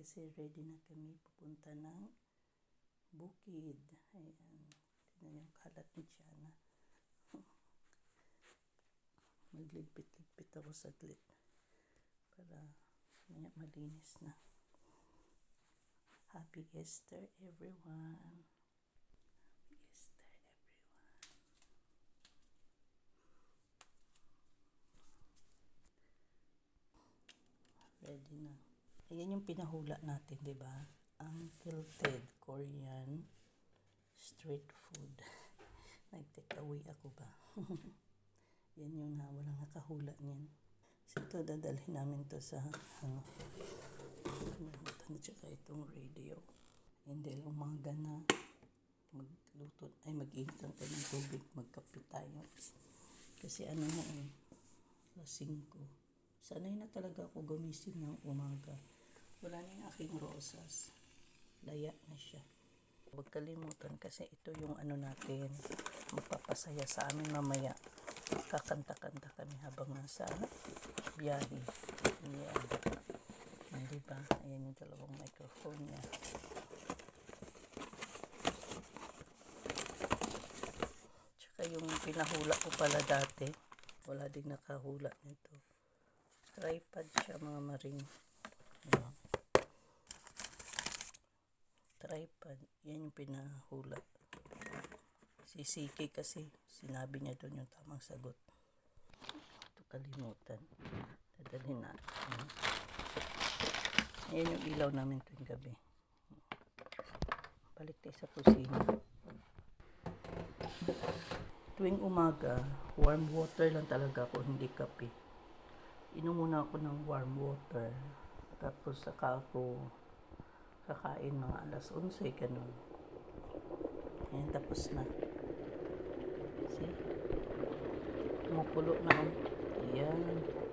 kasi ready na kami pupunta ng bukid. Ayan. Tignan yung kalat ni Tiana. Magligpit-ligpit ako saglit para maya malinis na. Happy Easter everyone. Happy Easter everyone. Ready na. Ayan yung pinahula natin, di ba? Ang tilted Korean street food. Nag-take away ako ba? Yan yung na, walang nakahula niyan. Kasi ito, dadalhin namin to sa, ano, ano tsaka itong radio. And then, umaga na, magluto, ay mag-init tayo ng tubig, magkape tayo. Kasi ano na eh, alas 5. Sanay na talaga ako gumising ng umaga. Wala na yung aking rosas. Laya na siya. Huwag kalimutan kasi ito yung ano natin, magpapasaya sa amin mamaya. Kakanta-kanta kami habang nasa biyahe. Ayan. Ayan, diba? Ayan yung dalawang microphone niya. Tsaka yung pinahula ko pala dati, wala din nakahula nito. Tripod siya mga maring. Ayan. Tripod. Yan yung pinahula. Si Siki kasi, sinabi niya doon yung tamang sagot. Ito kalimutan. Dadalhin na. Ayan. Ayan yung ilaw namin tuwing gabi. Balik tayo sa kusina. Tuwing umaga, warm water lang talaga ako, hindi kape. Inom muna ako ng warm water. Tapos saka ako kakain mga alas 11, ganun. Ayan, tapos na. See? Kumukulo na. Ayan.